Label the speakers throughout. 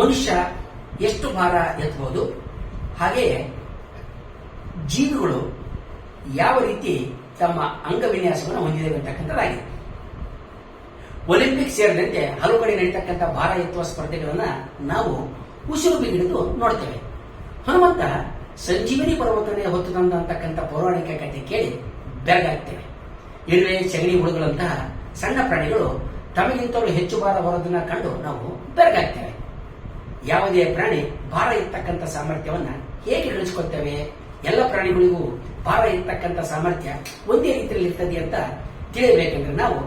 Speaker 1: ಮನುಷ್ಯ ಎಷ್ಟು ಭಾರ ಎತ್ತಬಹುದು ಹಾಗೆಯೇ ಜೀವಿಗಳು ಯಾವ ರೀತಿ ತಮ್ಮ ಅಂಗವಿನ್ಯಾಸವನ್ನು ಹೊಂದಿದೆ ಅಂತಕ್ಕಂಥದ್ದಾಗಿದೆ. ಒಲಿಂಪಿಕ್ ಸೇರಿದಂತೆ ಹಲವು ಕಡೆ ನಡೀತಕ್ಕಂಥ ಭಾರ ಎತ್ತುವ ಸ್ಪರ್ಧೆಗಳನ್ನ ನಾವು ಉಸಿರು ಬಿಗಿಡಿದು ನೋಡ್ತೇವೆ. ಹನುಮಂತ ಸಂಜೀವಿನಿ ಪರ್ವತನೇ ಹೊತ್ತು ತಂದಂತಕ್ಕಂಥ ಪೌರಾಣಿಕ ಕಥೆ ಕೇಳಿ ಬೆರಗಾಗ್ತೇವೆ. ಇರುವೆ, ಸಗಣಿ, ಹುಳುಗಳಂತಹ ಸಣ್ಣ ಪ್ರಾಣಿಗಳು ತಮಗಿಂತಲೂ ಹೆಚ್ಚು ಭಾರ ಬರೋದನ್ನ ಕಂಡು ನಾವು ಬೆರಗಾಗ್ತೇವೆ. ಯಾವುದೇ ಪ್ರಾಣಿ ಭಾರ ಇರ್ತಕ್ಕಂಥ ಸಾಮರ್ಥ್ಯವನ್ನ ಹೇಗೆ ಗಳಿಸ್ಕೊಳ್ತೇವೆ ಎಲ್ಲ ಪ್ರಾಣಿಗಳಿಗೂ ಭಾರ ಇರ್ತಕ್ಕಂಥ ಸಾಮರ್ಥ್ಯ ಒಂದೇ ರೀತಿಯಲ್ಲಿ ಇರ್ತದೆ ಅಂತ ತಿಳಿಯಬೇಕೆಂದ್ರೆ ನಾವು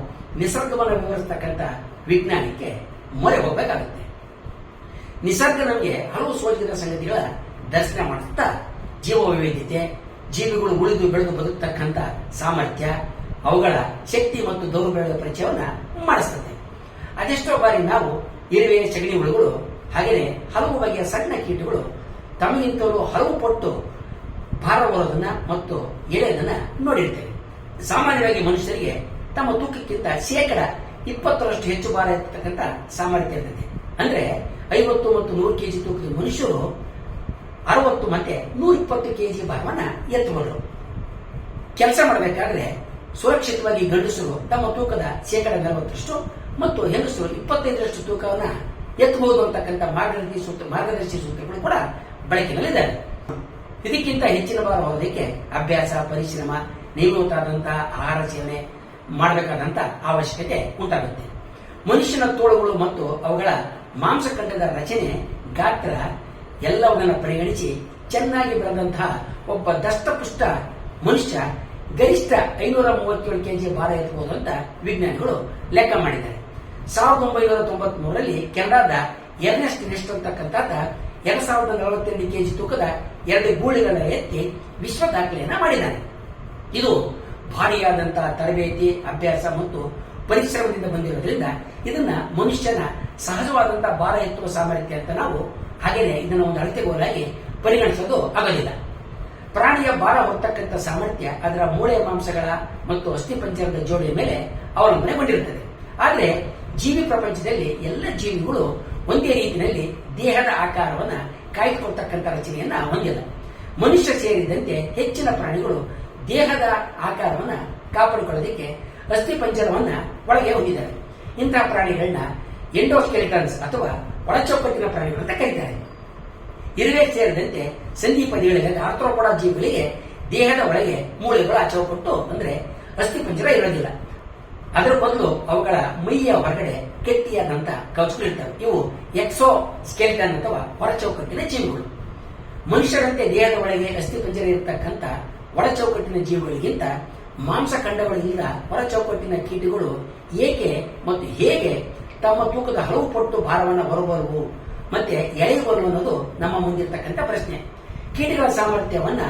Speaker 1: ನಿಸರ್ಗವನ್ನು ವಿವರಿಸ್ತಕ್ಕಂಥ ವಿಜ್ಞಾನಕ್ಕೆ ಮೊರೆ ಹೋಗಬೇಕಾಗುತ್ತೆ. ನಿಸರ್ಗ ನಮಗೆ ಹಲವು ಸೋಜಿನ ಸಂಗತಿಗಳ ದರ್ಶನ ಮಾಡುತ್ತಾ ಜೀವ ವೈವಿಧ್ಯತೆ ಜೀವಿಗಳು ಉಳಿದು ಬೆಳೆದು ಬದುಕತಕ್ಕಂಥ ಸಾಮರ್ಥ್ಯ, ಅವುಗಳ ಶಕ್ತಿ ಮತ್ತು ದೌರ್ಬಲ್ಯದ ಪರಿಚಯವನ್ನು ಮಾಡಿಸ್ತದೆ. ಅದೆಷ್ಟೋ ಬಾರಿ ನಾವು ಇರುವೆ ಸಗಣಿ ಹುಳುಗಳು ಹಾಗೆಯೇ ಹಲವು ಬಗೆಯ ಸಣ್ಣ ಕೀಟಗಳು ತಮಗಿಂತಲೂ ಹಲವು ಪಟ್ಟು ಭಾರ ಹೊರೋದನ್ನ ಮತ್ತು ಎಳೆಯದನ್ನ ನೋಡಿರ್ತೇವೆ. ಸಾಮಾನ್ಯವಾಗಿ ಮನುಷ್ಯರಿಗೆ ತಮ್ಮ ತೂಕಕ್ಕಿಂತ ಶೇಕಡ ಇಪ್ಪತ್ತರಷ್ಟು ಹೆಚ್ಚು ಭಾರ ಇರ್ತಕ್ಕಂಥ ಸಾಮರ್ಥ್ಯ ಇರ್ತದೆ. ಅಂದ್ರೆ ಐವತ್ತು ಮತ್ತು ನೂರು ಕೆಜಿ ತೂಕದ ಮನುಷ್ಯರು ಅರವತ್ತು ಮತ್ತೆ ನೂರ ಇಪ್ಪತ್ತು ಕೆಜಿ ಭಾರವನ್ನ ಎತ್ತುವರು ಕೆಲಸ ಮಾಡಬೇಕಾದ್ರೆ ಸುರಕ್ಷಿತವಾಗಿ ಗಂಡಸರು ತಮ್ಮ ತೂಕದ ಶೇಕಡ ನಲವತ್ತರಷ್ಟು ಮತ್ತು ಹೆಂಗಸರು ಇಪ್ಪತ್ತೈದರಷ್ಟು ತೂಕವನ್ನ ಎತ್ತಬಹುದು ಅಂತಕ್ಕಂಥ ಮಾರ್ಗದರ್ಶಿ ಸೂತ್ರ ಮಾರ್ಗದರ್ಶಿ ಸೂತ್ರಗಳು ಕೂಡ ಬಳಕೆಯಲ್ಲಿದ್ದಾವೆ ಇದಕ್ಕಿಂತ ಹೆಚ್ಚಿನ ಭಾರ ಅಭ್ಯಾಸ, ಪರಿಶ್ರಮ ನಿಯಮಿತವಾದಂತಹ ಆಹಾರ ಸೇವನೆ ಮಾಡಬೇಕಾದಂತ ಅವಶ್ಯಕತೆ ಉಂಟಾಗುತ್ತೆ. ಮನುಷ್ಯನ ತೋಳುಗಳು ಮತ್ತು ಅವುಗಳ ಮಾಂಸಖಂಡದ ರಚನೆ, ಗಾತ್ರ ಎಲ್ಲವನ್ನ ಪರಿಗಣಿಸಿ ಚೆನ್ನಾಗಿ ಬರೆದಂತಹ ಒಬ್ಬ ದಷ್ಟಪುಷ್ಟ ಮನುಷ್ಯ ಗರಿಷ್ಠ ಐನೂರ ಮೂವತ್ತೇಳು ಕೆಜಿ ಭಾರ ಎತ್ತಬಹುದು ಅಂತ ವಿಜ್ಞಾನಿಗಳು ಲೆಕ್ಕ ಮಾಡಿದ್ದಾರೆ. ಸಾವಿರದ ಒಂಬೈನೂರ ತೊಂಬತ್ ಮೂರರಲ್ಲಿ ಕೆನಡಾದ ಎರ್ನೆಸ್ಟ್ ನೆಸ್ಟ್ ಅಂತಕ್ಕಂಥಾತ ಎರಡ್ ಸಾವಿರದ ನಲವತ್ತೆರಡು ಕೆಜಿ ತೂಕದ ಎರಡು ಗೂಳಿಗಳನ್ನ ಎತ್ತಿ ವಿಶ್ವ ದಾಖಲೆಯನ್ನ ಮಾಡಿದ್ದಾನೆ. ಇದು ಭಾರಿಯಾದಂತಹ ತರಬೇತಿ, ಅಭ್ಯಾಸ ಮತ್ತು ಪರಿಸರದಿಂದ ಬಂದಿರೋದ್ರಿಂದ ಇದನ್ನ ಮನುಷ್ಯನ ಸಹಜವಾದಂತಹ ಭಾರ ಎತ್ತುವ ಸಾಮರ್ಥ್ಯ ಅಂತ ನಾವು ಹಾಗೆಯೇ ಇದನ್ನ ಒಂದು ಅಳತೆಗೋಲಾಗಿ ಪರಿಗಣಿಸೋದು ಆಗಲಿಲ್ಲ. ಪ್ರಾಣಿಯ ಭಾರ ಹೊತ್ತಕ್ಕಂಥ ಸಾಮರ್ಥ್ಯ ಅದರ ಮೂಳೆ ಮಾಂಸಗಳ ಮತ್ತು ಅಸ್ಥಿಪಂಜರದ ಜೋಡಿಯ ಮೇಲೆ ಅವಲಂಬನೆಗೊಂಡಿರುತ್ತದೆ ಆದರೆ ಜೀವಿ ಪ್ರಪಂಚದಲ್ಲಿ ಎಲ್ಲ ಜೀವಿಗಳು ಒಂದೇ ರೀತಿಯಲ್ಲಿ ದೇಹದ ಆಕಾರವನ್ನು ಕಾಯ್ದುಕೊಳ್ತಕ್ಕಂಥ ರಚನೆಯನ್ನ ಹೊಂದಿಲ್ಲ. ಮನುಷ್ಯ ಸೇರಿದಂತೆ ಹೆಚ್ಚಿನ ಪ್ರಾಣಿಗಳು ದೇಹದ ಆಕಾರವನ್ನು ಕಾಪಾಡಿಕೊಳ್ಳೋದಕ್ಕೆ ಅಸ್ಥಿಪಂಜರವನ್ನು ಒಳಗೆ ಹೊಂದಿದ್ದಾರೆ. ಇಂತಹ ಪ್ರಾಣಿಗಳನ್ನ ಎಂಡೋಸ್ಕೆಲಿಟನ್ಸ್ ಅಥವಾ ಒಳಚೌಕಟ್ಟಿನ ಪ್ರಾಣಿಗಳು ಅಂತ ಕರೀತಾರೆ. ಇರುವೆ ಸೇರಿದಂತೆ ಸಂಧಿಪದಿಗಳಿಗೆ ಆರ್ಥ್ರೋಪೊಡ ಜೀವಿಗಳಿಗೆ ದೇಹದ ಒಳಗೆ ಮೂಳೆಗಳ ಚೌಕಟ್ಟು ಅಂದ್ರೆ ಅಸ್ಥಿಪಂಜರ ಇರೋದಿಲ್ಲ. ಅದರ ಬದಲು ಅವುಗಳ ಮೈಯ ಹೊರಗಡೆ ಕೆಟ್ಟಿಯಾದಂತ ಕವಚಗಳಿರ್ತವೆ ಇವು ಎಕ್ಸೋ ಸ್ಕೆಲಿಟನ್ ಅಥವಾ ಹೊರಚೌಕಟ್ಟಿನ ಜೀವಿಗಳು. ಮನುಷ್ಯರಂತೆ ದೇಹದ ಒಳಗೆ ಅಸ್ಥಿಪಂಜರ ಇರತಕ್ಕಂಥ ಒಳಚೌಕಟ್ಟಿನ ಜೀವಿಗಳಿಗಿಂತ ಮಾಂಸಖಂಡಗಳಿಂದ ಹೊರಚೌಕಟ್ಟಿನ ಕೀಟಗಳು ಏಕೆ ಮತ್ತು ಹೇಗೆ ತಮ್ಮ ತೂಕದ ಹಲವು ಪಟ್ಟು ಭಾರವನ್ನು ಹೊರಬರುವು ಮತ್ತೆ ಎಳೆಯಬರು ಅನ್ನೋದು ನಮ್ಮ ಮುಂದಿರ್ತಕ್ಕಂಥ ಪ್ರಶ್ನೆ. ಕೀಟಗಳ ಸಾಮರ್ಥ್ಯವನ್ನ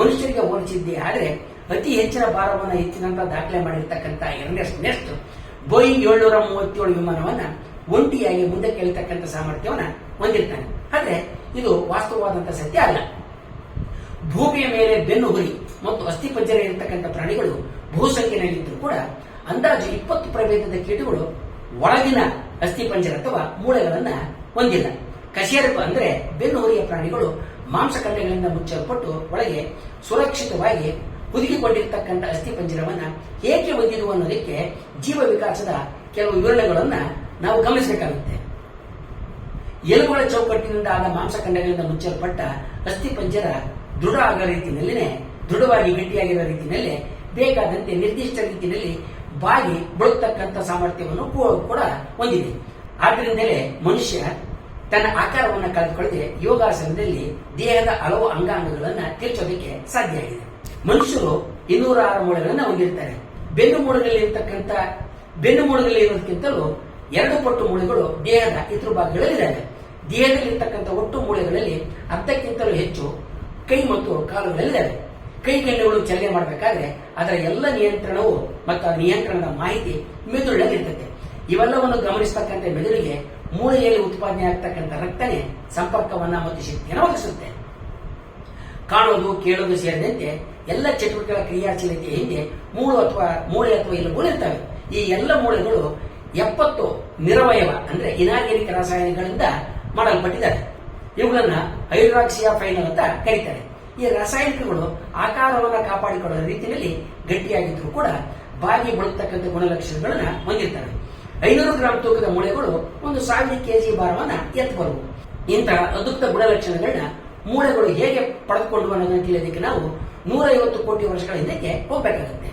Speaker 1: ಮನುಷ್ಯರಿಗೆ ಹೋಲಿಸಿದ್ದೇ ಆದರೆ ಅತಿ ಹೆಚ್ಚಿನ ಭಾರವನ್ನು ಹೆಚ್ಚಿನಂತ ದಾಖಲೆ ಮಾಡಿರ್ತಕ್ಕಂಥ ಎರನೆಸ್ಟ್ ನೆಸ್ಟ್ ಬೋಯಿಂಗ್ ಏಳ್ನೂರ ಮೂವತ್ತೇಳು ವಿಮಾನವನ್ನ ಒಂಟಿಯಾಗಿ ಮುಂದಕ್ಕೆ ಎಳಿತಕ್ಕಂಥ ಸಾಮರ್ಥ್ಯವನ್ನ ಹೊಂದಿರ್ತಾನೆ. ಆದರೆ ಇದು ವಾಸ್ತವವಾದಂಥ ಸತ್ಯ ಅಲ್ಲ. ಭೂಮಿಯ ಮೇಲೆ ಬೆನ್ನು ಹುರಿ ಮತ್ತು ಅಸ್ಥಿಪಂಜರ ಇರತಕ್ಕಂಥ ಪ್ರಾಣಿಗಳು ಬಹುಸಂಖ್ಯೆಯಲ್ಲಿದ್ದರೂ ಕೂಡ ಅಂದಾಜು ಇಪ್ಪತ್ತು ಪ್ರಭೇದದ ಕೀಟಗಳು ಒಳಗಿನ ಅಸ್ಥಿಪಂಜರ ಅಥವಾ ಮೂಳೆಗಳನ್ನು ಹೊಂದಿಲ್ಲ. ಕಶೇರುಕ ಅಂದ್ರೆ ಬೆನ್ನು ಹುರಿಯ ಪ್ರಾಣಿಗಳು ಮಾಂಸಖಂಡಗಳಿಂದ ಮುಚ್ಚಲ್ಪಟ್ಟು ಒಳಗೆ ಸುರಕ್ಷಿತವಾಗಿ ಹುದುಗಿಕೊಂಡಿರ್ತಕ್ಕಂಥ ಅಸ್ಥಿಪಂಜರವನ್ನ ಏಕೆ ಹೊಂದಿರುವ ಅನ್ನೋದಕ್ಕೆ ಜೀವ ವಿಕಾಸದ ಕೆಲವು ವಿವರಣೆಗಳನ್ನ ನಾವು ಗಮನಿಸಬೇಕಾಗುತ್ತೆ. ಎಲುಬುಗಳ ಚೌಕಟ್ಟಿನಿಂದ ಆದ ಮಾಂಸಖಂಡಗಳಿಂದ ಮುಚ್ಚಲ್ಪಟ್ಟ ಅಸ್ಥಿಪಂಜರ ದೃಢ ಆಗೋ ರೀತಿಯಲ್ಲಿನೇ, ದೃಢವಾಗಿ ಗಟ್ಟಿಯಾಗಿರೋ ರೀತಿಯಲ್ಲಿ ಬೇಕಾದಂತೆ ನಿರ್ದಿಷ್ಟ ರೀತಿಯಲ್ಲಿ ಬಾಗಿ ಬಳುತ್ತಕ್ಕಂಥ ಸಾಮರ್ಥ್ಯವನ್ನು ಕೂಡ ಹೊಂದಿದೆ. ಆದ್ದರಿಂದಲೇ ಮನುಷ್ಯ ತನ್ನ ಆಕಾರವನ್ನು ಕಳೆದುಕೊಳ್ಳದೆ ಯೋಗಾಸನದಲ್ಲಿ ದೇಹದ ಹಲವು ಅಂಗಾಂಗಗಳನ್ನು ತಿರ್ಚೋದಕ್ಕೆ ಸಾಧ್ಯ ಆಗಿದೆ. ಮನುಷ್ಯರು ಇನ್ನೂರ ಆರು ಮೂಳೆಗಳನ್ನ ಹೊಂದಿರ್ತಾರೆ. ಬೆನ್ನು ಮೂಳೆಗಳಲ್ಲಿ ಇರತಕ್ಕಂಥ, ಬೆನ್ನು ಮೂಳೆಗಳಲ್ಲಿ ಇರೋದಕ್ಕಿಂತಲೂ ಎರಡು ಪಟ್ಟು ಮೂಳೆಗಳು ದೇಹದ ಇತರ ಭಾಗಗಳಲ್ಲಿದ್ದಾವೆ. ದೇಹದಲ್ಲಿ ಇರ್ತಕ್ಕಂಥ ಒಟ್ಟು ಮೂಳೆಗಳಲ್ಲಿ ಅರ್ಧಕ್ಕಿಂತಲೂ ಹೆಚ್ಚು ಕೈ ಮತ್ತು ಕಾಲುಗಳಲ್ಲಿದ್ದಾವೆ. ಕೈ ಕೆಂಡಗಳು ಚಲನೆ ಮಾಡಬೇಕಾದ್ರೆ ಅದರ ಎಲ್ಲ ನಿಯಂತ್ರಣವು ಮತ್ತು ನಿಯಂತ್ರಣದ ಮಾಹಿತಿ ಮೆದುಳಲ್ಲಿ ಇರ್ತದೆ ಇವೆಲ್ಲವನ್ನು ಗಮನಿಸತಕ್ಕಂಥ ಮೆದುಳಿಗೆ ಮೂಳೆಯಲ್ಲಿ ಉತ್ಪಾದನೆ ಆಗ್ತಕ್ಕಂಥ ರಕ್ತನೇ ಸಂಪರ್ಕವನ್ನ ಮತ್ತು ಶಕ್ತಿಯನ್ನು ಒದಗಿಸುತ್ತೆ. ಕಾಣೋದು, ಕೇಳೋದು ಸೇರಿದಂತೆ ಎಲ್ಲ ಚಟುವಟಿಕೆಗಳ ಕ್ರಿಯಾಶೀಲತೆಯ ಹಿಂದೆ ಮೂಳು ಅಥವಾ ಮೂಳೆ ಅಥವಾ ಎಲುಬುಗಳು ಇರ್ತವೆ. ಈ ಎಲ್ಲ ಮೂಳೆಗಳು ಎಪ್ಪತ್ತು ನಿರವಯವ ಅಂದ್ರೆ ಇನಾರ್ಗ್ಯಾನಿಕ್ ರಾಸಾಯನಿಕಗಳಿಂದ ಮಾಡಲ್ಪಟ್ಟಿದ್ದಾರೆ ಇವುಗಳನ್ನ ಹೈಡ್ರಾಕ್ಸಿಯಾ ಫೈನಲ್ ಅಂತ ಕರೀತಾರೆ. ಈ ರಾಸಾಯನಿಕಗಳು ಆಕಾರವನ್ನು ಕಾಪಾಡಿಕೊಳ್ಳುವ ರೀತಿಯಲ್ಲಿ ಗಟ್ಟಿಯಾಗಿದ್ದರೂ ಕೂಡ ಬಾಗಿ ಬಳತಕ್ಕಂಥ ಗುಣಲಕ್ಷಣಗಳನ್ನ ಹೊಂದಿರ್ತವೆ. ಐನೂರು ಗ್ರಾಂ ತೂಕದ ಮೂಳೆಗಳು ಒಂದು ಸಾವಿರ ಕೆಜಿ ಭಾರವನ್ನ ಎತ್ತಬರುವು ಇಂತಹ ಅದ್ಭುತ ಗುಣಲಕ್ಷಣಗಳನ್ನ ಮೂಳೆಗಳು ಹೇಗೆ ಪಡೆದುಕೊಂಡು ಅನ್ನೋದನ್ನು ತಿಳಿಯೋದಕ್ಕೆ ನಾವು ನೂರೈವತ್ತು ಕೋಟಿ ವರ್ಷಗಳ ಹಿಂದಕ್ಕೆ ಹೋಗಬೇಕಾಗುತ್ತೆ.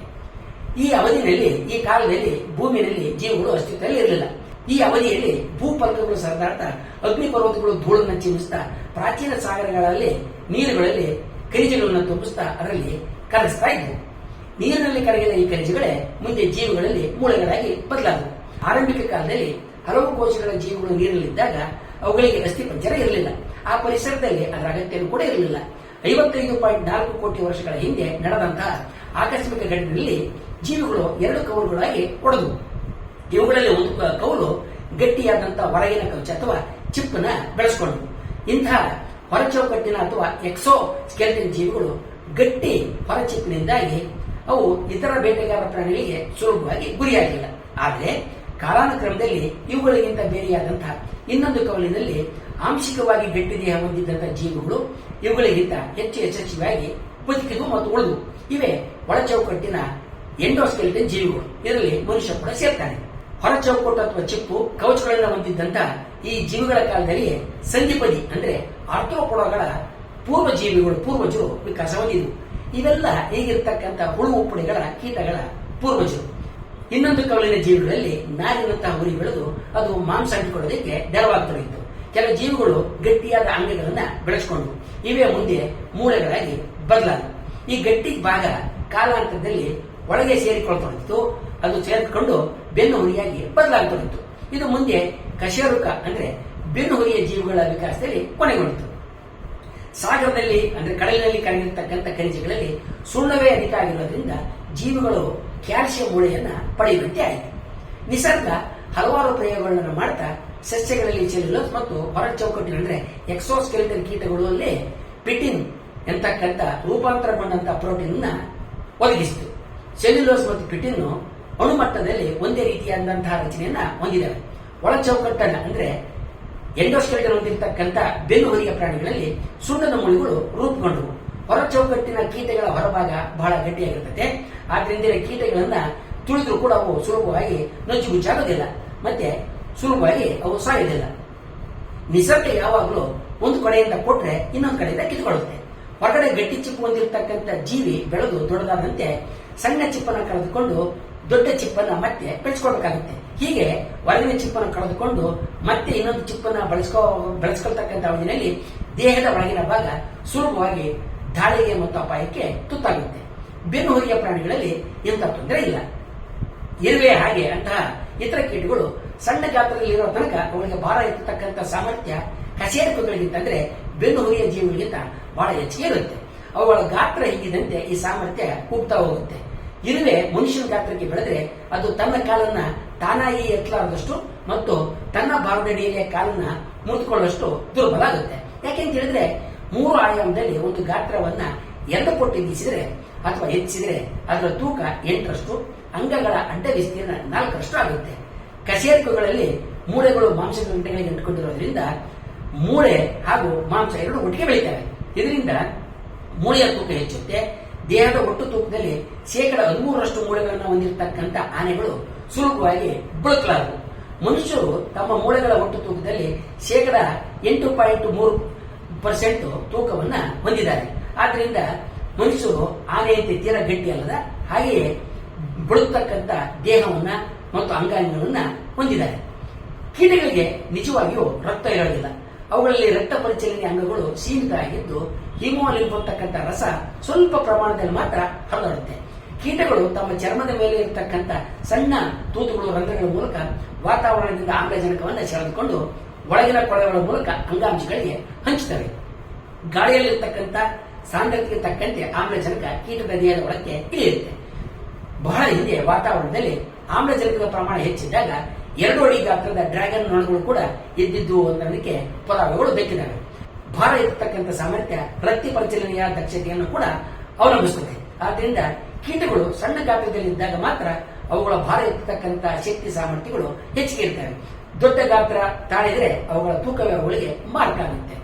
Speaker 1: ಈ ಅವಧಿಯಲ್ಲಿ ಈ ಕಾಲದಲ್ಲಿ ಭೂಮಿಯಲ್ಲಿ ಜೀವಗಳು ಅಸ್ತಿತ್ವದಲ್ಲಿ ಇರಲಿಲ್ಲ. ಈ ಅವಧಿಯಲ್ಲಿ ಭೂಪರ್ವತಗಳು ಸರಿದಾಡ್ತಾ, ಅಗ್ನಿ ಪರ್ವತಗಳು ಧೂಳನ್ನು ಚಿಮ್ಮಿಸ್ತಾ ಪ್ರಾಚೀನ ಸಾಗರಗಳಲ್ಲಿ, ನೀರುಗಳಲ್ಲಿ ಖನಿಜಗಳನ್ನು ತುಂಬಿಸ್ತಾ ಅದರಲ್ಲಿ ಕರಗಿಸ್ತಾ ಇದ್ವು. ನೀರಿನಲ್ಲಿ ಕರಗಿದ ಈ ಖನಿಜಗಳೇ ಮುಂದೆ ಜೀವಿಗಳಲ್ಲಿ ಮೂಳೆಗಳಾಗಿ ಬದಲಾದವು. ಆರಂಭಿಕ ಕಾಲದಲ್ಲಿ ಹಲವು ಕೋಶಗಳ ಜೀವಿಗಳು ನೀರಿನಲ್ಲಿದ್ದಾಗ ಅವುಗಳಿಗೆ ಅಸ್ಥಿಪಂಜರ ಇರಲಿಲ್ಲ. ಆ ಪರಿಸರದಲ್ಲಿ ಅದರ ಅಗತ್ಯವೂ ಕೂಡ ಇರಲಿಲ್ಲ. ಐವತ್ತೈದು ಪಾಯಿಂಟ್ ನಾಲ್ಕು ಕೋಟಿ ವರ್ಷಗಳ ಹಿಂದೆ ನಡೆದಂತಹ ಆಕಸ್ಮಿಕ ಘಟನೆಯಲ್ಲಿ ಜೀವಿಗಳು ಎರಡು ಕವಲುಗಳಾಗಿ ಒಡೆದವು ಇವುಗಳಲ್ಲಿ ಒಂದು ಕೌಲು ಗಟ್ಟಿಯಾದಂತಹ ಹೊರಗಿನ ಕವಚ ಅಥವಾ ಚಿಪ್ಪನ್ನ ಬೆಳೆಸ್ಕೊಂಡವು ಇಂತಹ ಹೊರಚೌಕಟ್ಟಿನ ಅಥವಾ ಎಕ್ಸೋ ಸ್ಕೆಲ್ಟಿನ್ ಜೀವಿಗಳು ಗಟ್ಟಿ ಹೊರಚಿಪ್ಪಿನಿಂದಾಗಿ ಅವು ಇತರ ಬೇಟೆಗಾರ ಪ್ರಾಣಿಗಳಿಗೆ ಸುಲಭವಾಗಿ ಗುರಿಯಾಗಿಲ್ಲ. ಆದರೆ ಕಾಲಾನುಕ್ರಮದಲ್ಲಿ ಇವುಗಳಿಗಿಂತ ಬೇರೆಯಾದಂತಹ ಇನ್ನೊಂದು ಕವಲಿನಲ್ಲಿ ಆಂಶಿಕವಾಗಿ ಗಟ್ಟಿ ದೇಹ ಹೊಂದಿದ್ದಂತಹ ಜೀವಿಗಳು ಇವುಗಳಿಗಿಂತ ಹೆಚ್ಚು ಯಶಸ್ವಿಯಾಗಿ ಬದುಕಿದ್ವು ಮತ್ತು ಉಳಿದು ಇವೇ ಒಳಚೌಕಟ್ಟಿನ ಎಂಡೋಸ್ಕೆಲಿಟನ್ ಜೀವಿಗಳು. ಇದರಲ್ಲಿ ಮನುಷ್ಯ ಕೂಡ ಸೇರ್ತಾನೆ. ಹೊರ ಚೌಕಟ್ಟು ಅಥವಾ ಚಿಪ್ಪು ಕವಚಗಳನ್ನು ಹೊಂದಿದ್ದಂತ ಈ ಜೀವಿಗಳ ಕಾಲದಲ್ಲಿ ಸಂಧಿಪದಿ ಅಂದ್ರೆ ಅರ್ಥೋಪುಡಗಳ ಪೂರ್ವ ಜೀವಿಗಳು ಪೂರ್ವಜರು ವಿಕಾಸ ಹೊಂದಿದ್ವು. ಇವೆಲ್ಲ ಈಗಿರ್ತಕ್ಕಂಥ ಹುಳು ಉಪ್ಪುಡಿಗಳ ಕೀಟಗಳ ಪೂರ್ವಜರು. ಇನ್ನೊಂದು ಕವಲಿನ ಜೀವಿಗಳಲ್ಲಿ ನಾರಿನಂತಹ ಹುರಿ ಬೆಳೆದು ಅದು ಮಾಂಸ ಅಂಟಿಕೊಳ್ಳೋದಕ್ಕೆ ನೆರವಾಗ್ತೊಡಗಿತ್ತು ಕೆಲ ಜೀವಿಗಳು ಗಟ್ಟಿಯಾದ ಅಂಗಗಳನ್ನ ಬೆಳೆಸ್ಕೊಂಡು ಇವೇ ಮುಂದೆ ಮೂಳೆಗಳಾಗಿ ಬದಲಾದವು ಈ ಗಟ್ಟಿ ಭಾಗ ಕಾಲಾಂತರದಲ್ಲಿ ಒಳಗೆ ಸೇರಿಕೊಳ್ತೊಡಗಿತ್ತು ಅದು ಸೇರಿಕೊಂಡು ಬೆನ್ನು ಹುರಿಯಾಗಿ ಬದಲಾಗ್ತೊಡಗಿತ್ತು ಇದು ಮುಂದೆ ಕಶೇರುಕ ಅಂದ್ರೆ ಬೆನ್ನು ಹುರಿಯ ಜೀವಿಗಳ ವಿಕಾಸದಲ್ಲಿ ಕೊನೆಗೊಂಡಿತು ಸಾಗರದಲ್ಲಿ ಅಂದ್ರೆ ಕಡಲಿನಲ್ಲಿ ಕರಗಿರ್ತಕ್ಕಂಥ ಖನಿಜಗಳಲ್ಲಿ ಸುಣ್ಣವೇ ಅಧಿಕ ಆಗಿರೋದ್ರಿಂದ ಜೀವಿಗಳು ಕ್ಯಾಲ್ಸಿಯಂ ಮೂಳೆಯನ್ನ ಪಡೆಯುವಂತೆ ಆಯಿತು. ನಿಸರ್ಗ ಹಲವಾರು ಪ್ರಯೋಗಗಳನ್ನು ಮಾಡ್ತಾ ಸಸ್ಯಗಳಲ್ಲಿ ಸೆಲ್ಯುಲೋಸ್ ಮತ್ತು ಹೊರ ಚೌಕಟ್ಟಿನ ಅಂದ್ರೆ ಎಕ್ಸೋಸ್ಕೆಲಿಟನ್ ಕೀಟಗಳಲ್ಲಿ ಪಿಟಿನ್ ಎಂತಕ್ಕಂಥ ರೂಪಾಂತರಗೊಂಡಂತಹ ಪ್ರೋಟೀನ್ನ ಒದಗಿಸಿತು. ಸೆಲ್ಯುಲೋಸ್ ಮತ್ತು ಪಿಟಿನ್ ಅಣುಮಟ್ಟದಲ್ಲಿ ಒಂದೇ ರೀತಿಯಾದಂತಹ ರಚನೆಯನ್ನ ಹೊಂದಿದ್ದಾವೆ ಒಳ ಚೌಕಟ್ಟನ್ನ ಅಂದ್ರೆ ಎಂಡೋಸ್ಕೆಲಿಟನ್ ಹೊಂದಿರತಕ್ಕಂಥ ಬೆನ್ನು ಹೊರಿಯ ಪ್ರಾಣಿಗಳಲ್ಲಿ ಸುಣ್ಣದ ಮುಳಿಗಳು ರೂಪುಗೊಂಡವು. ಹೊರ ಚೌಕಟ್ಟಿನ ಕೀಟಗಳ ಹೊರಭಾಗ ಬಹಳ ಗಟ್ಟಿಯಾಗಿರ್ತದೆ ಆದ್ರಿಂದ ಕೀಟಗಳನ್ನ ತುಳಿದ್ರು ಕೂಡ ಅವು ಸುಲಭವಾಗಿ ನೊಚ್ಚುಗುಚ್ಚಾಗೋದಿಲ್ಲ ಮತ್ತೆ ಸುಲಭವಾಗಿ ಅವು ಸಾಯೋದಿಲ್ಲ ನಿಸರ್ಗ ಯಾವಾಗಲೂ ಒಂದು ಕಡೆಯಿಂದ ಕೊಟ್ರೆ ಇನ್ನೊಂದು ಕಡೆಯಿಂದ ಕಿತ್ಕೊಳ್ಳುತ್ತೆ. ಹೊರಗಡೆ ಗಟ್ಟಿ ಚಿಪ್ಪು ಹೊಂದಿರತಕ್ಕಂಥ ಜೀವಿ ಬೆಳೆದು ದೊಡ್ಡದಾದಂತೆ ಸಣ್ಣ ಚಿಪ್ಪನ್ನು ಕಳೆದುಕೊಂಡು ದೊಡ್ಡ ಚಿಪ್ಪನ್ನ ಮತ್ತೆ ಬೆಳೆಸ್ಕೊಳ್ಬೇಕಾಗುತ್ತೆ. ಹೀಗೆ ಹೊರಗಿನ ಚಿಪ್ಪನ್ನು ಕಳೆದುಕೊಂಡು ಮತ್ತೆ ಇನ್ನೊಂದು ಚಿಪ್ಪನ್ನ ಬಳಸ್ಕೋ, ಬೆಳೆಸ್ಕೊಳ್ತಕ್ಕಂಥ ಅವಧಿನಲ್ಲಿ ದೇಹದ ಒಳಗಿನ ಭಾಗ ಸುಲಭವಾಗಿ ದಾಳಿಗೆ ಮತ್ತು ಅಪಾಯಕ್ಕೆ ತುತ್ತಾಗುತ್ತೆ. ಬೆನ್ನು ಹುರಿಯ ಪ್ರಾಣಿಗಳಲ್ಲಿ ಇಂಥ ತೊಂದರೆ ಇಲ್ಲ. ಇರುವೆ, ಹಾಗೆ ಅಂತಹ ಇತರ ಕೀಟಗಳು ಸಣ್ಣ ಗಾತ್ರದಲ್ಲಿರೋ ತನಕ ಅವುಗಳಿಗೆ ಭಾರ ಎತ್ತತಕ್ಕಂಥ ಸಾಮರ್ಥ್ಯ ಕಸೇರುಕಗಳಿಗಿಂತ ಅಂದ್ರೆ ಬೆನ್ನು ಹುರಿಯ ಜೀವಿಗಳಿಗಿಂತ ಬಹಳ ಹೆಚ್ಚಿಗೆ ಇರುತ್ತೆ. ಅವುಗಳ ಗಾತ್ರ ಹಿಗ್ಗಿದಂತೆ ಈ ಸಾಮರ್ಥ್ಯ ಕುಗ್ತಾ ಹೋಗುತ್ತೆ. ಇರುವೆ ಮನುಷ್ಯನ ಗಾತ್ರಕ್ಕೆ ಬೆಳೆದ್ರೆ ಅದು ತನ್ನ ಕಾಲನ್ನ ತಾನಾಗಿ ಎತ್ತಲಾರದಷ್ಟು ಮತ್ತು ತನ್ನ ಭಾರದಡಿಯಲ್ಲಿ ಕಾಲನ್ನ ಮುರಿದುಕೊಳ್ಳುವಷ್ಟು ದುರ್ಬಲ ಆಗುತ್ತೆ. ಯಾಕೆಂತ ಹೇಳಿದ್ರೆ, ಮೂರು ಆಯಾಮದಲ್ಲಿ ಒಂದು ಗಾತ್ರವನ್ನ ಎರಡು ಪಟ್ಟು ಬೀಸಿದ್ರೆ ಅಥವಾ ಹೆಚ್ಚಿಸಿದ್ರೆ ಅದರ ತೂಕ ಎಂಟರಷ್ಟು, ಅಂಗಗಳ ಅಡ್ಡ ವಿಸ್ತೀರ್ಣ ನಾಲ್ಕರಷ್ಟು ಆಗುತ್ತೆ. ಕಶೇರುಕಗಳಲ್ಲಿ ಮೂಳೆಗಳು ಮಾಂಸದ ಗಂಟೆಗಳಿಗೆ ಅಂಟಿಕೊಂಡಿರೋದ್ರಿಂದ ಮೂಳೆ ಹಾಗೂ ಮಾಂಸ ಎರಡು ಒಟ್ಟಿಗೆ ಬೆಳೀತವೆ. ಇದರಿಂದ ಮೂಳೆಯ ತೂಕ ಹೆಚ್ಚುತ್ತೆ. ದೇಹದ ಒಟ್ಟು ತೂಕದಲ್ಲಿ ಶೇಕಡ ಹದಿಮೂರರಷ್ಟು ಮೂಳೆಗಳನ್ನು ಹೊಂದಿರತಕ್ಕಂಥ ಆನೆಗಳು ಸುಲಭವಾಗಿ ಬದುಕಲಾರವು. ಮನುಷ್ಯರು ತಮ್ಮ ಮೂಳೆಗಳ ಒಟ್ಟು ತೂಕದಲ್ಲಿ ಶೇಕಡ ಎಂಟು ಪಾಯಿಂಟ್ ಮೂರು ಪರ್ಸೆಂಟ್ ತೂಕವನ್ನು ಹೊಂದಿದ್ದಾರೆ. ಆದ್ರಿಂದ ಮನುಷ್ಯರು ಆನೆಯಂತೆ ತೀರ ಗಟ್ಟಿ ಅಲ್ಲದ ಹಾಗೆಯೇ ಬಳುಕ್ತಕ್ಕಂಥ ದೇಹವನ್ನ ಮತ್ತು ಅಂಗಾಂಗಗಳನ್ನ ಹೊಂದಿದ್ದಾರೆ. ಕೀಟಗಳಿಗೆ ನಿಜವಾಗಿಯೂ ರಕ್ತ ಇರೋದಿಲ್ಲ. ಅವುಗಳಲ್ಲಿ ರಕ್ತ ಪರಿಚಲನೆ ಅಂಗಗಳು ಸೀಮಿತ ಆಗಿದ್ದು ಹಿಮೋಲಿಂಫ್ ಅಂತಕ್ಕಂಥ ರಸ ಸ್ವಲ್ಪ ಪ್ರಮಾಣದಲ್ಲಿ ಮಾತ್ರ ಹರಡುತ್ತೆ ಕೀಟಗಳು ತಮ್ಮ ಚರ್ಮದ ಮೇಲೆ ಇರತಕ್ಕಂಥ ಸಣ್ಣ ತೂತುಗಳು, ರಂಧ್ರಗಳ ಮೂಲಕ ವಾತಾವರಣದಿಂದ ಆಮ್ಲಜನಕವನ್ನು ಸೆಳೆದುಕೊಂಡು ಒಳಗಿನ ಕೊಳಗಳ ಮೂಲಕ ಅಂಗಾಂಶಗಳಿಗೆ ಹಂಚುತ್ತವೆ. ಗಾಳಿಯಲ್ಲಿರ್ತಕ್ಕಂಥ ಸಾಂದ್ರತೆಗೆ ತಕ್ಕಂತೆ ಆಮ್ಲಜನಕ ಕೀಟದ ದೇಹದ ಒಳಕ್ಕೆ ಇಳಿಯುತ್ತೆ. ಬಹಳ ಹಿಂದೆ ವಾತಾವರಣದಲ್ಲಿ ಆಮ್ಲಜನಕದ ಪ್ರಮಾಣ ಹೆಚ್ಚಿದ್ದಾಗ ಎರಡು ಅಡಿ ಗಾತ್ರದ ಡ್ರ್ಯಾಗನ್ ನೊಣಗಳು ಕೂಡ ಇದ್ದಿದ್ದು ಅನ್ನೋದಕ್ಕೆ ಪುರಾವೆಗಳು ಬೇಕಿದ್ದಾವೆ ಭಾರ ಇರತಕ್ಕಂಥ ಸಾಮರ್ಥ್ಯ ರಕ್ತಿ ಪರಿಚಲನೆಯ ದಕ್ಷತೆಯನ್ನು ಕೂಡ ಅವಲಂಬಿಸುತ್ತದೆ. ಆದ್ರಿಂದ ಕೀಟಗಳು ಸಣ್ಣ ಗಾತ್ರದಲ್ಲಿ ಇದ್ದಾಗ ಮಾತ್ರ ಅವುಗಳ ಭಾರ ಇರತಕ್ಕಂಥ ಶಕ್ತಿ ಸಾಮರ್ಥ್ಯಗಳು ಹೆಚ್ಚಿಗೆ ಇರ್ತವೆ. ದೊಡ್ಡ ಗಾತ್ರ ತಾಳಿದ್ರೆ ಅವುಗಳ ತೂಕವ್ಯವಗಳಿಗೆ ಮಾರ್ಕ್ ಆಗುತ್ತೆ.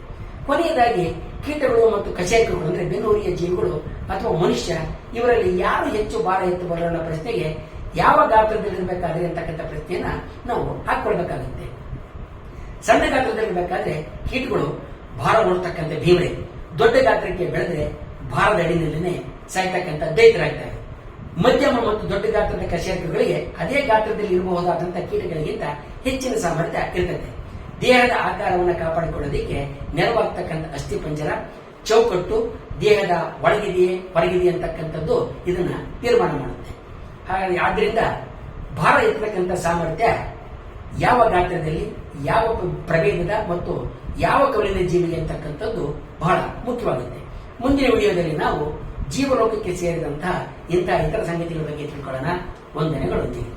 Speaker 1: ಕೊನೆಯದಾಗಿ ಕೀಟಗಳು ಮತ್ತು ಕಚೇರಿಗಳು ಅಂದ್ರೆ ಬೆನ್ನೂರಿಯ ಜೀವಿಗಳು ಅಥವಾ ಮನುಷ್ಯ ಇವರಲ್ಲಿ ಯಾರು ಹೆಚ್ಚು ಭಾರ ಎತ್ತಬಲ್ಲ ಪ್ರಶ್ನೆಗೆ ಯಾವ ಗಾತ್ರದಲ್ಲಿರಬೇಕಾದ್ರೆ ಅಂತಕ್ಕಂಥ ಪ್ರಶ್ನೆಯನ್ನ ನಾವು ಹಾಕೊಳ್ಬೇಕಾಗುತ್ತೆ ಸಣ್ಣ ಗಾತ್ರದಲ್ಲಿರಬೇಕಾದ್ರೆ ಕೀಟಗಳು ಭಾರ ಹೊರತಕ್ಕಂಥ ಭೀಮರೆ ದೊಡ್ಡ ಗಾತ್ರಕ್ಕೆ ಬೆಳೆದ್ರೆ ಭಾರದ ಅಡಿನಲ್ಲಿನೇ ಸಾಯ್ತಕ್ಕಂಥ ದೈತ್ಯರಾಗ್ತಾರೆ. ಮಧ್ಯಮ ಮತ್ತು ದೊಡ್ಡ ಗಾತ್ರದ ಕಶೇರುಕಗಳಿಗೆ ಅದೇ ಗಾತ್ರದಲ್ಲಿ ಇರಬಹುದಾದಂತಹ ಕೀಟಗಳಿಗಿಂತ ಹೆಚ್ಚಿನ ಸಾಮರ್ಥ್ಯ ಇರ್ತದೆ. ದೇಹದ ಆಕಾರವನ್ನು ಕಾಪಾಡಿಕೊಳ್ಳೋದಕ್ಕೆ ನೆರವಾಗ್ತಕ್ಕಂಥ ಅಸ್ಥಿಪಂಜರ ಚೌಕಟ್ಟು, ದೇಹದ ಒಳಗಿದೆಯೇ ಹೊರಗಿದೆಯೇ ಅಂತಕ್ಕಂಥದ್ದು ಇದನ್ನ ತೀರ್ಮಾನ ಮಾಡುತ್ತೆ. ಹಾಗಾಗಿ ಆದ್ದರಿಂದ ಭಾರ ಎತ್ತತಕ್ಕಂಥ ಸಾಮರ್ಥ್ಯ ಯಾವ ಗಾತ್ರದಲ್ಲಿ, ಯಾವ ಪ್ರಭೇದದ ಮತ್ತು ಯಾವ ಕವಲಿನ ಜೀವಿಗೆ ಅಂತಕ್ಕಂಥದ್ದು ಬಹಳ ಮುಖ್ಯವಾಗುತ್ತೆ. ಮುಂದಿನ ವಿಡಿಯೋದಲ್ಲಿ ನಾವು ಜೀವಲೋಕಕ್ಕೆ ಸೇರಿದಂತಹ ಇಂತಹ ಇತರ ಸಂಗತಿಗಳ ಬಗ್ಗೆ ತಿಳ್ಕೊಳ್ಳೋಣ. ವಂದನೆಗಳೊಂದಿಗೆ